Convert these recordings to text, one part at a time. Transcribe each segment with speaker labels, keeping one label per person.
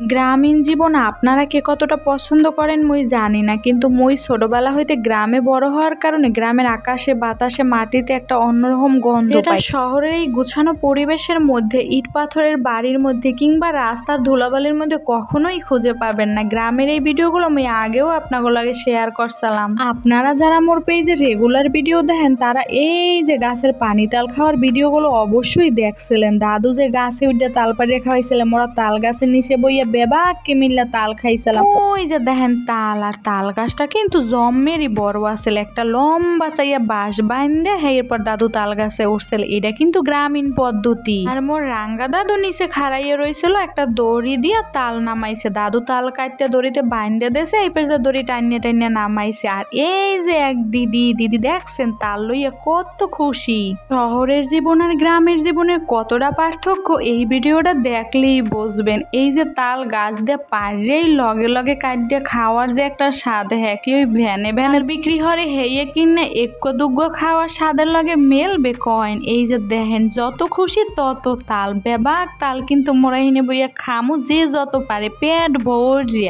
Speaker 1: গ্রামীণ জীবন আপনারা কে কতটা পছন্দ করেন মুই জানি না কিন্তু মুই ছোটবেলা হইতে গ্রামে বড় হওয়ার কারণে গ্রামের আকাশে বাতাসে মাটিতে একটা অন্যরকম গন্ধ
Speaker 2: যেটা
Speaker 1: শহরের এই গুছানো পরিবেশের মধ্যে ইট পাথরের বাড়ির মধ্যে কিংবা রাস্তার ধুলাবালির মধ্যে কখনোই খুঁজে পাবেন না। গ্রামের এই ভিডিওগুলো আমি আগেও আপনাগুলো আগে শেয়ার করছিলাম। আপনারা যারা মোর পেজে রেগুলার ভিডিও দেখেন তারা এই যে গাছের পানি তাল খাওয়ার ভিডিওগুলো অবশ্যই দেখছিলেন। দাদু যে গাছে উঠে তাল পাড়িয়ে খাওয়াইছিলেন মোরা তাল গাছের নিচে বইয়া বেবাককে মিল্লা তাল খাইছিলাম। ওই যে দেখেন তাল, আর তাল গাছটা কিন্তু জম্মেরই বড় আছিল একটা লম্বা চাইয়া বাঁশ বাইন্দে এরপর দাদু তাল গাছে উঠছিল। এটা কিন্তু গ্রামীণ পদ্ধতি। আর মোর রাঙ্গা দাদু নিচে খাড়াইয়া রইছিল, একটা দড়ি দিয়া তাল নামাইছে। দাদু তাল কাটতে দড়িতে বাইন্দে দেছে এই পাশে দড়ি টাইনে টাইনে নামাইছে। আর এই যে এক দিদি দিদি দেখছেন, তাল লইয়া কত খুশি। শহরের জীবন আর গ্রামের জীবনের কতটা পার্থক্য, এই ভিডিওটা দেখলেই বুঝবেন। এই যে তাল গাছ দিয়ে পারেই লগে লগে কাটতে খাওয়ার যে একটা স্বাদ হ্যাঁ কি ওই ভ্যানে ভ্যানের বিক্রি হরে হেয়ে কিনে এক দুগ্গ খাওয়ার স্বাদের লগে মেলবে কয়েন। এই যে দেখেন, যত খুশি তত তাল, বেবাক তাল কিন্তু মোরা হিনে বইয়া খামু যে যত পারে, পেট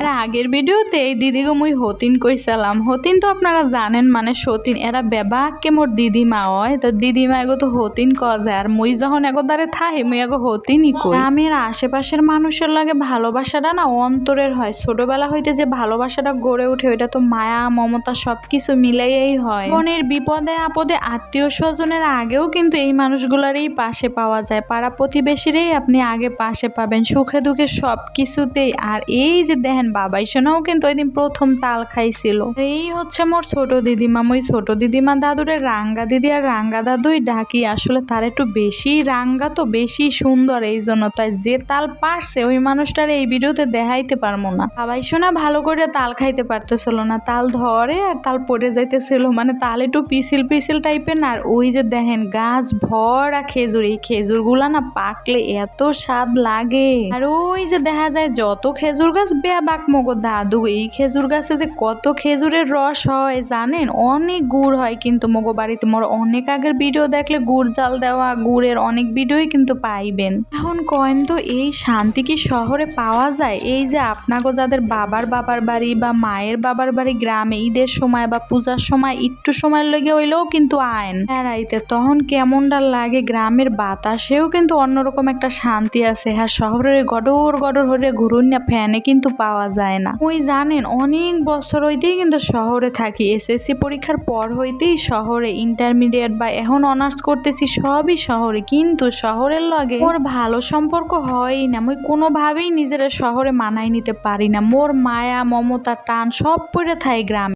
Speaker 1: আর আগের ভিডিওতে এই দিদিকে মুই হতিন কইছিলাম হতিন তো আপনারা জানেন মানে সতীন, এরা বেবাককে মোর দিদিমা হয়, তো দিদিমা এগো তো হতিন কয়া যায় আর মুই যখন এগো দ্বারে থাহি, মুই এগো হতিনই কই। গ্রামের আশেপাশের মানুষের লাগে ভালোবাসাটা না অন্তরের হয়। ছোটবেলা হইতে যে ভালোবাসাটা গড়ে ওঠে, ওইটা তো মায়া, মমতা সবকিছু মিলাইয়াই হয়। বোনের বিপদে আপদে আত্মীয় স্বজনের আগেও কিন্তু এই মানুষগুলারই পাশে পাওয়া যায়। পাড়া প্রতিবেশীরই আপনি আগে পাশে পাবেন। সুখে দুঃখে সব কিছুতেই আর এই যে দেখেন বাবাই সোনাও কিন্তু ওই দিন প্রথম তাল খাইছিল। এই হচ্ছে মোর ছোট দিদিমা। মই ছোট দিদিমা দাদুরে রাঙ্গা দিদি আর রাঙ্গা দাদুই ডাকি। আসলে তার একটু বেশি রাঙ্গা তো বেশি সুন্দর এই জন্য। তাই যে তাল পারছে, ওই মানুষটার এই ভিডিওতে দেখাইতে পারব না। বাবাই সোনা ভালো করে তাল খাইতে পারতেছিল না। তাল ধরে আর তাল পড়ে যাইতেছিল। মানে তাল একটু পিসিল পিছিল টাইপের না, আর ওই যে দেখেন গাছ ভরা খেজুর। এই খেজুরগুলা না পাকলে এত স্বাদ লাগে। আর ওই যে দেখা যায় যত খেজুর গাছ বেবাক মগো দাদু, এই খেজুর গাছে যে কত খেজুরের রস হয় জানেন? অনেক গুড় হয় কিন্তু মগো বাড়িতে। মোর অনেক আগের ভিডিও দেখলে গুড় জাল দেওয়া, গুড়ের অনেক ভিডিওই কিন্তু পাইবেন। এখন কয়েন তো এই শান্তি কি শহরে পাওয়া যায়, এই যে আপনাগো যাদের বাবার বাবার বাড়ি বা মায়ের বাবার বাড়ি গ্রামে ঈদের সময় বা পূজার সময় একটু সময় লেগে হইলেও কিন্তু আইন বেড়াইতে তখন কেমনটা লাগে গ্রামের বাতাসেও কিন্তু অন্যরকম একটা শান্তি আছে। হ্যাঁ শহরের গডর গডর হরে ঘুরুন না ফ্যানে কিন্তু পাওয়া যায় না। ওই জানেন, অনেক বছর হইতেই কিন্তু শহরে থাকি। এসএসসি পরীক্ষার পর হইতেই শহরে ইন্টারমিডিয়েট বা এখন অনার্স করতেছি সবই শহরে। কিন্তু শহরের লগে ওর ভালো সম্পর্ক হয়ই না। মুই কোনোভাবেই নিজের শহরে মানায় নিতে পারি না। মোর মায়া মমতা টান সব পড়ে থাই গ্রামে।